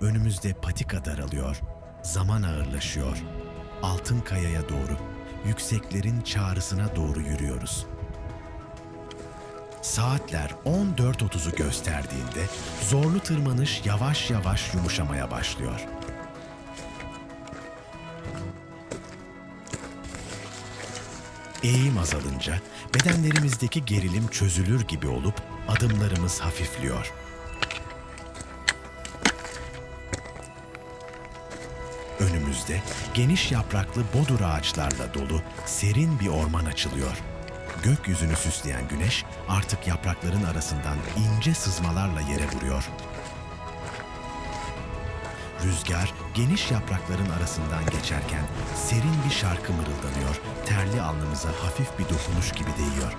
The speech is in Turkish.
Önümüzde patika daralıyor. Zaman ağırlaşıyor. Altın kayaya doğru, yükseklerin çağrısına doğru yürüyoruz. Saatler 14.30'u gösterdiğinde zorlu tırmanış yavaş yavaş yumuşamaya başlıyor. Eğim azalınca bedenlerimizdeki gerilim çözülür gibi olup adımlarımız hafifliyor. Önümüzde geniş yapraklı bodur ağaçlarla dolu serin bir orman açılıyor. Gökyüzünü süsleyen güneş artık yaprakların arasından ince sızmalarla yere vuruyor. Rüzgar geniş yaprakların arasından geçerken serin bir şarkı mırıldanıyor. Terli alnımıza hafif bir dokunuş gibi değiyor.